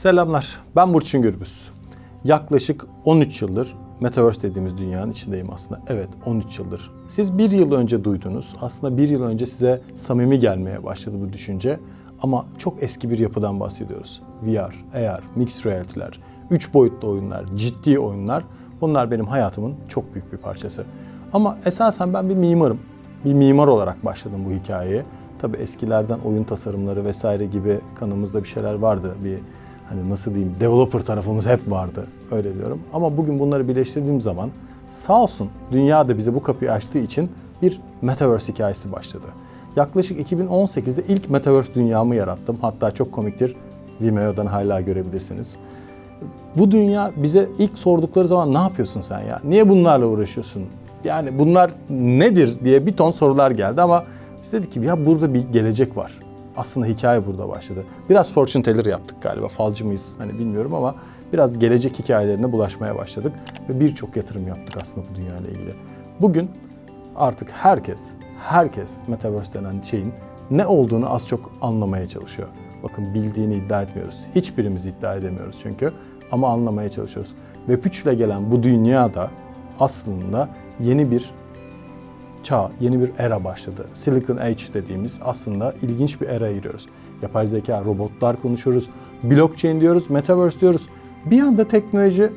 Selamlar, ben Burçin Gürbüz. Yaklaşık 13 yıldır Metaverse dediğimiz dünyanın içindeyim aslında. Evet, 13 yıldır. Siz bir yıl önce duydunuz. Aslında bir yıl önce size samimi gelmeye başladı bu düşünce. Ama çok eski bir yapıdan bahsediyoruz. VR, AR, mixed reality'ler, 3 boyutlu oyunlar, ciddi oyunlar. Bunlar benim hayatımın çok büyük bir parçası. Ama esasen ben bir mimarım. Bir mimar olarak başladım bu hikayeye. Tabii eskilerden oyun tasarımları vesaire gibi kanımızda bir şeyler vardı. Bir hani nasıl diyeyim developer tarafımız hep vardı öyle diyorum. Ama bugün bunları birleştirdiğim zaman sağ olsun dünya da bize bu kapıyı açtığı için bir metaverse hikayesi başladı. Yaklaşık 2018'de ilk metaverse dünyamı yarattım. Hatta çok komiktir. Vimeo'dan hala görebilirsiniz. Bu dünya bize ilk sordukları zaman ne yapıyorsun sen ya? Niye bunlarla uğraşıyorsun? Yani bunlar nedir diye bir ton sorular geldi ama biz dedik ki ya burada bir gelecek var. Aslında hikaye burada başladı. Biraz fortune teller yaptık galiba. Falcı mıyız hani bilmiyorum ama biraz gelecek hikayelerine bulaşmaya başladık. Ve birçok yatırım yaptık aslında bu dünyayla ilgili. Bugün artık herkes, herkes Metaverse denen şeyin ne olduğunu az çok anlamaya çalışıyor. Bakın bildiğini iddia etmiyoruz. Hiçbirimiz iddia edemiyoruz çünkü. Ama anlamaya çalışıyoruz. Web 3 ile gelen bu dünyada aslında yeni bir çağ, yeni bir era başladı. Silicon Age dediğimiz aslında ilginç bir era giriyoruz. Yapay zeka, robotlar konuşuyoruz, blockchain diyoruz, metaverse diyoruz. Bir anda teknoloji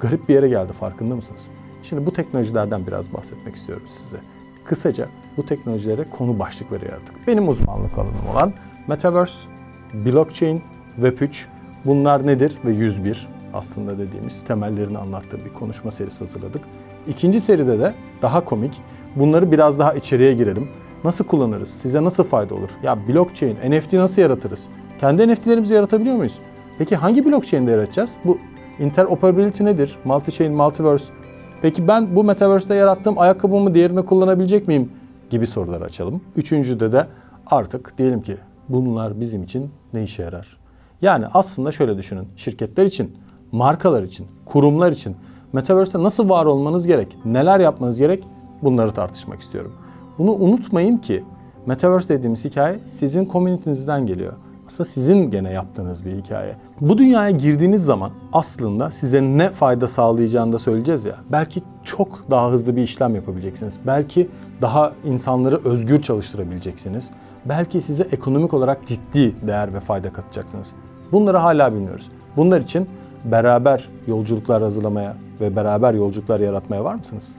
garip bir yere geldi farkında mısınız? Şimdi bu teknolojilerden biraz bahsetmek istiyorum size. Kısaca bu teknolojilere konu başlıkları yarattık. Benim uzmanlık alanım olan Metaverse, Blockchain, Web3 bunlar nedir ve 101 aslında dediğimiz temellerini anlattığı bir konuşma serisi hazırladık. İkinci seride de daha komik. Bunları biraz daha içeriye girelim. Nasıl kullanırız? Size nasıl fayda olur? Ya blockchain, NFT nasıl yaratırız? Kendi NFT'lerimizi yaratabiliyor muyuz? Peki hangi blockchain'de yaratacağız? Bu interoperability nedir? Multi-chain, multiverse. Peki ben bu metaverse'de yarattığım ayakkabımı diğerinde kullanabilecek miyim? Gibi sorular açalım. Üçüncüde de artık diyelim ki bunlar bizim için ne işe yarar? Yani aslında şöyle düşünün. Şirketler için, markalar için, kurumlar için Metaverse'te nasıl var olmanız gerek? Neler yapmanız gerek? Bunları tartışmak istiyorum. Bunu unutmayın ki Metaverse dediğimiz hikaye sizin komünitinizden geliyor. Aslında sizin gene yaptığınız bir hikaye. Bu dünyaya girdiğiniz zaman aslında size ne fayda sağlayacağını da söyleyeceğiz ya. Belki çok daha hızlı bir işlem yapabileceksiniz. Belki daha insanları özgür çalıştırabileceksiniz. Belki size ekonomik olarak ciddi değer ve fayda katacaksınız. Bunları hala bilmiyoruz. Bunlar için beraber yolculuklar hazırlamaya ve beraber yolculuklar yaratmaya var mısınız?